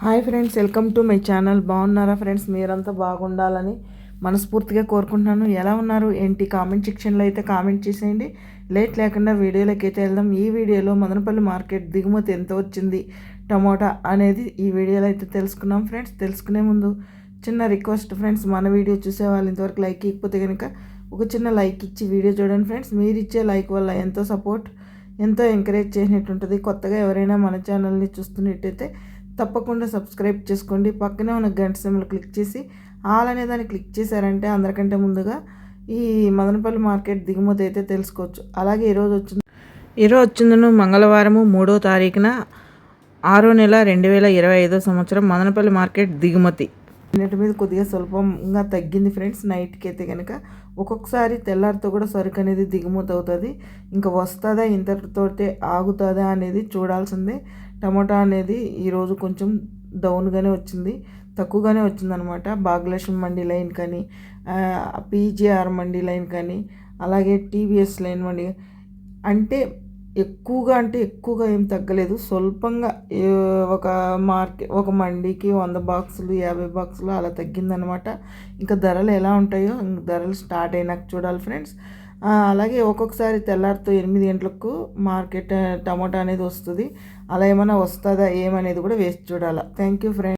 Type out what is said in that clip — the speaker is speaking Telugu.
Hi friends welcome to my channel. బాగున్నారా ఫ్రెండ్స్? మీరంతా బాగుండాలని మనస్ఫూర్తిగా కోరుకుంటున్నాను. ఎలా ఉన్నారు? ఏంటి? కామెంట్ సెక్షన్లో అయితే కామెంట్ చేసేయండి. లేట్ లేకుండా వీడియోలోకి అయితే వెళ్దాం. ఈ వీడియోలో మదనపల్లి మార్కెట్ దిగుమతి ఎంత వచ్చింది? టమోటా అనేది ఈ వీడియోలో అయితే తెలుసుకున్నాం ఫ్రెండ్స్. తెలుసుకునే ముందు చిన్న రిక్వెస్ట్ ఫ్రెండ్స్ మన వీడియో చూసే వాళ్ళు ఇంతవరకు లైక్ ఇకపోతే కనుక ఒక చిన్న లైక్ ఇచ్చి వీడియో చూడండి ఫ్రెండ్స్. మీరు ఇచ్చే లైక్ వల్ల ఎంతో సపోర్ట్ ఎంతో ఎంకరేజ్ చేసినట్టు ఉంటుంది. కొత్తగా ఎవరైనా మన ఛానల్ని చూస్తున్నట్టయితే తప్పకుండా సబ్స్క్రైబ్ చేసుకోండి. పక్కనే ఉన్న గంట సింబల్ క్లిక్ చేసి ఆల్ అనే దాన్ని క్లిక్ చేశారంటే అందరికంటే ముందుగా ఈ మదనపల్లి మార్కెట్ దిగుమతి అయితే తెలుసుకోవచ్చు. అలాగే ఈరోజు వచ్చింది ఈరోజు వచ్చిందను మంగళవారము మూడో తారీఖున ఆరో నెల రెండు వేల ఇరవై ఐదో సంవత్సరం మదనపల్లి మార్కెట్ దిగుమతి. నిన్నటి మీద కొద్దిగా స్వల్పంగా తగ్గింది ఫ్రెండ్స్. నైట్కి అయితే కనుక ఒక్కొక్కసారి తెల్లారితో కూడా సరుకు అనేది దిగుమతి అవుతుంది. ఇంకా వస్తుందా ఇంతటితోటే ఆగుతుందా అనేది చూడాల్సిందే. టమాటా అనేది ఈరోజు కొంచెం డౌన్గానే వచ్చింది. తక్కువగానే వచ్చిందనమాట భాగ్యలక్ష్మి మండి లైన్ కానీ పీజీఆర్ మండి లైన్ కానీ అలాగే టీవీఎస్ లైన్ మండి. అంటే ఎక్కువగా అంటే ఎక్కువగా ఏం తగ్గలేదు. స్వల్పంగా ఒక మార్కెట్ ఒక మండికి వంద బాక్సులు యాభై బాక్సులు అలా తగ్గిందనమాట. ఇంకా ధరలు ఎలా ఉంటాయో ధరలు స్టార్ట్ అయినాక చూడాలి ఫ్రెండ్స్. అలాగే ఒక్కొక్కసారి తెల్లారితో ఎనిమిది గంటలకు మార్కెట్ టమాటా అనేది వస్తుంది. అలా ఏమైనా వస్తుందా ఏమనేది కూడా వేసి చూడాలి. Thank you friends.